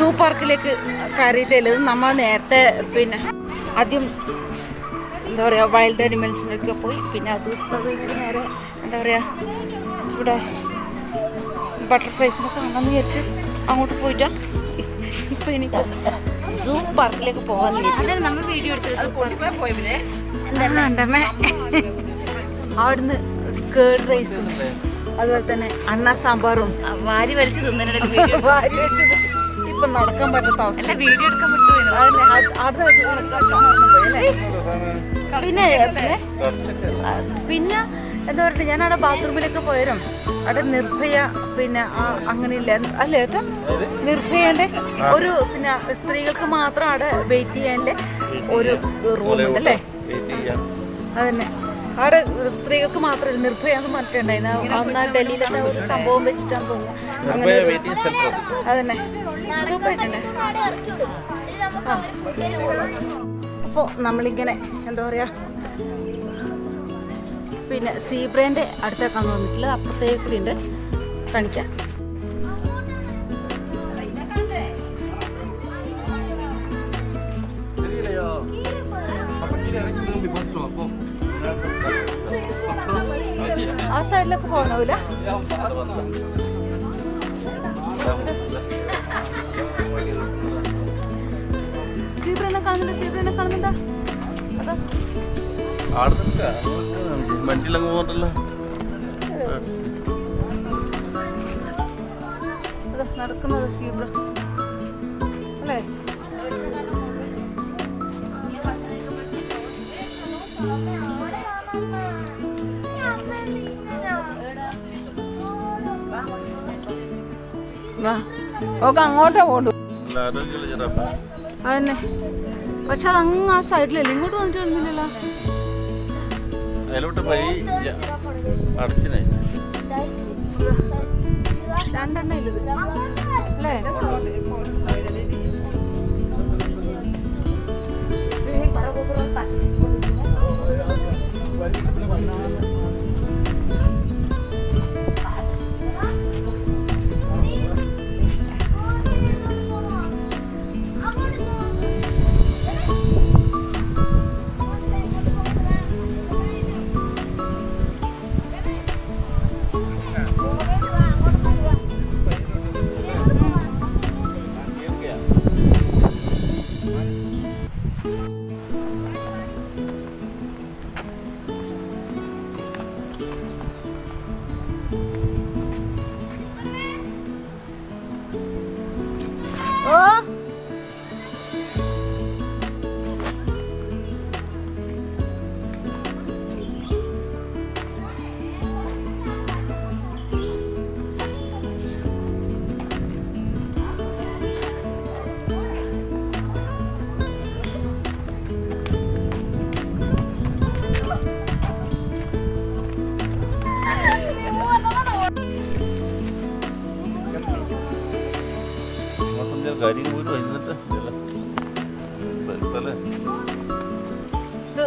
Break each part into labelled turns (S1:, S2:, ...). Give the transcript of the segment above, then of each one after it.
S1: സൂ പാർക്കിലേക്ക് കയറിയിട്ടില്ല നമ്മൾ നേരത്തെ പിന്നെ ആദ്യം എന്താ പറയുക വൈൽഡ് അനിമൽസിനൊക്കെ പോയി. പിന്നെ അത് നേരെ എന്താ പറയുക ഇവിടെ ബട്ടർഫ്ലൈസിനെ കാണാമെന്ന് വിചാരിച്ച് അങ്ങോട്ട് പോയിട്ടാ. ഇപ്പം എനിക്ക് സൂ പാർക്കിലേക്ക് പോകാൻ
S2: നമ്മൾ വീഡിയോ എടുത്തത്
S1: ഉണ്ടമ്മേ അവിടുന്ന് കേർഡ് റൈസും അതുപോലെ തന്നെ അണ്ണ സാമ്പാറും
S2: വാരി വലിച്ച് തിന്നണ
S1: വാരി വെച്ചത് ഇപ്പൊ നടക്കാൻ പറ്റാത്ത അവസ്ഥ.
S2: അല്ല വീഡിയോ എടുക്കാൻ?
S1: പിന്നെ പിന്നെ? എന്താ പറയുക ഞാൻ അവിടെ ബാത്റൂമിലൊക്കെ പോയാലും അവിടെ നിർഭയ പിന്നെ ആ അങ്ങനെയില്ല. അല്ലേ ഏട്ടാ നിർഭയന്റെ ഒരു പിന്നെ സ്ത്രീകൾക്ക് മാത്രം അവിടെ വെയിറ്റ് ചെയ്യാനുള്ള ഒരു റൂമുണ്ട് അല്ലേ? അതന്നെ. അവിടെ സ്ത്രീകൾക്ക് മാത്രമല്ല നിർഭയ എന്ന് മറ്റുണ്ടായിരുന്നു അന്ന് ഡൽഹിയിലത്തെ ഒരു സംഭവം വെച്ചിട്ടാണ് തോന്നുന്നത്. അതന്നെ. സൂപ്പർ അപ്പോൾ നമ്മളിങ്ങനെ എന്താ പറയുക പിന്നെ സീബ്രേന്റെ അടുത്തേക്കാണ് വന്നിട്ടുള്ളത്. അപ്പുറത്തേക്ക് ഉണ്ട്. കാണിക്കാം. ആ പോകണമില്ല
S3: വണ്ടിയിലങ്ങ് പോകണ്ടല്ലോ
S1: നടക്കുന്നത് സീബ്ര അല്ലേ വാ ഓക്കെ അങ്ങോട്ടേ
S3: ജിറാഫ
S1: അതന്നെ. പക്ഷെ അത് അങ്ങ് ആ സൈഡിലല്ലേ ഇങ്ങോട്ട് വന്നിട്ട് വരുന്നില്ലല്ലോ
S3: അതിലോട്ട് പോയി അടച്ചിനായി
S1: രണ്ടെണ്ണം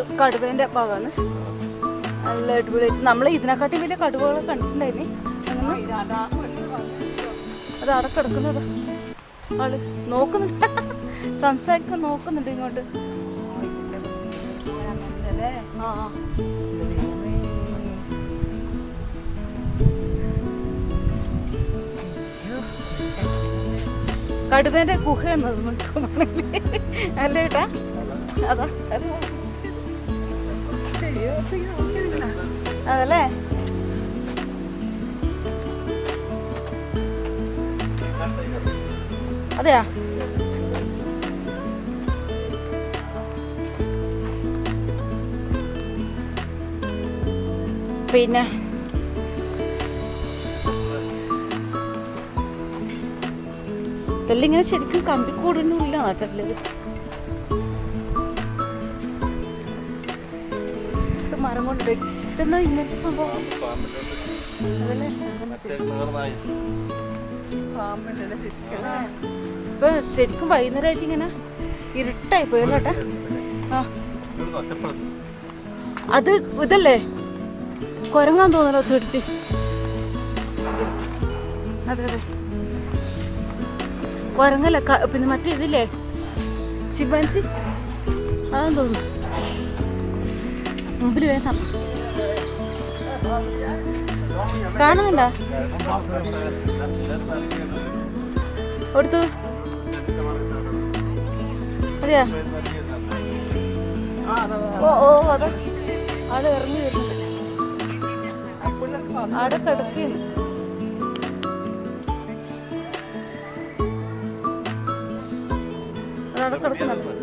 S1: ഇത് കടുവേന്റെ ഭാഗമാണ്. നല്ല അടിപൊളിയായിട്ട് നമ്മൾ ഇതിനെക്കാട്ടി വലിയ കടുവകളെ കണ്ടിട്ടുണ്ടായിരുന്നു അങ്ങനെ അത് അവിടെ കിടക്കുന്നത്. ആൾ നോക്കുന്നുണ്ട്. സംസാരിക്കാൻ നോക്കുന്നുണ്ട് ഇങ്ങോട്ട്. ആ ആ. കടുവേന്റെ ഗുഹ എന്നത് നോക്കുവാണെങ്കിൽ അല്ലേ ഏട്ടാ? അതാ അതാ. അതല്ലേ? അതെയാ? പിന്നെ? ഇതെല്ലാം ഇങ്ങനെ ശരിക്കും കമ്പിക്കൂടൊന്നും ഇല്ല മരം കൊണ്ട് ഇതെന്നാ ഇങ്ങനത്തെ സംഭവം? ശരിക്കും വൈകുന്നേരമായിട്ട് ഇങ്ങനെ ഇരുട്ടായി പോയല്ലോ ഏട്ടാ? അത് ഇതല്ലേ? കുരങ്ങാൻ തോന്നലോ ചുരുത്തി അതെ അതെ. കുരങ്ങല്ല? പിന്നെ മറ്റേ ഇതില്ലേ? ചിമ്പാൻസി? അതെന്ന് തോന്നുന്നു? മുമ്പിൽ വേണം കാണുന്നുണ്ടോ? കൊടുത്തു. അതെയാ? ഓ ഓ അതാ. ആടെ ഇറങ്ങി വരുന്നുണ്ട്. ആടെ കിടക്കുന്നു. അതവിടെ കിടക്കുന്നുണ്ട്.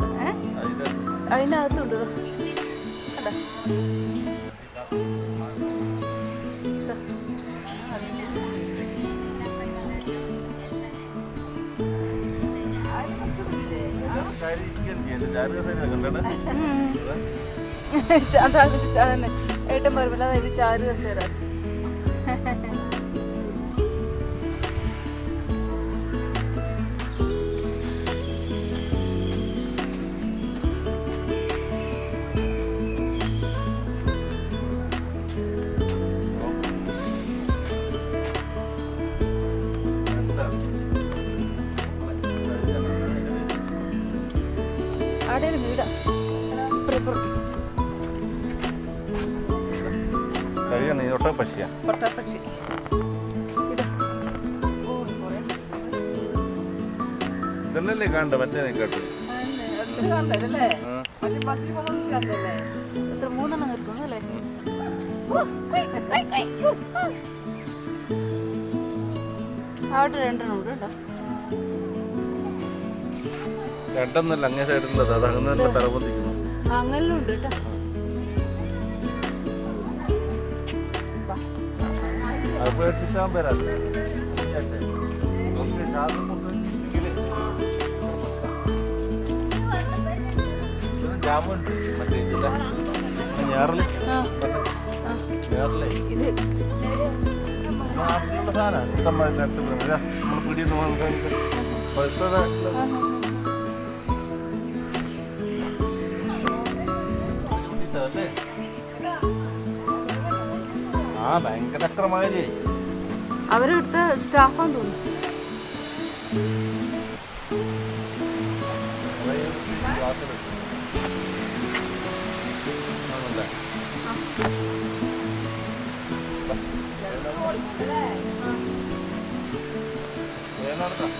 S1: ദാ. കണ്ടോ? ദാ. ച- അതാ ഇത് ഏട്ടൻ പറയുമ്പോൾ അതായത് ചാരു കസേര
S3: കഴിയാണ് ഈ ഒട്ട പക്ഷിയാ
S1: പക്ഷി
S3: ഇതല്ലേ കാണണ്ട മറ്റേ കേട്ടു.
S1: എത്ര മൂന്നെണ്ണം നിൽക്കുന്നു അല്ലേ? അവിടെ രണ്ടെണ്ണം ഉണ്ട് കേട്ടോ.
S3: രണ്ടെന്നല്ല അങ്ങേ സൈഡിലുള്ളത് അത് അങ്ങനെ തലപൊന്തിക്കുന്നു
S1: അങ്ങനെയും ഉണ്ട് കേട്ടോ.
S3: അത് പേടിച്ചാൻ വരാം. ജാമുണ്ട്. മറ്റേ ഇതില്ലേ?
S1: ഞാറൽ.
S3: ഞാറലേ. നാട്ടിലുള്ള സാധനം. നമ്മൾ പിടിയെന്ന് വാങ്ങിക്കാൻ പഴുത്തതായിട്ടുള്ള ആ ഭയങ്കര അക്രമായി
S1: അവരെടുത്ത് സ്റ്റാഫാന്ന് തോന്നുന്നു.
S3: നടത്താം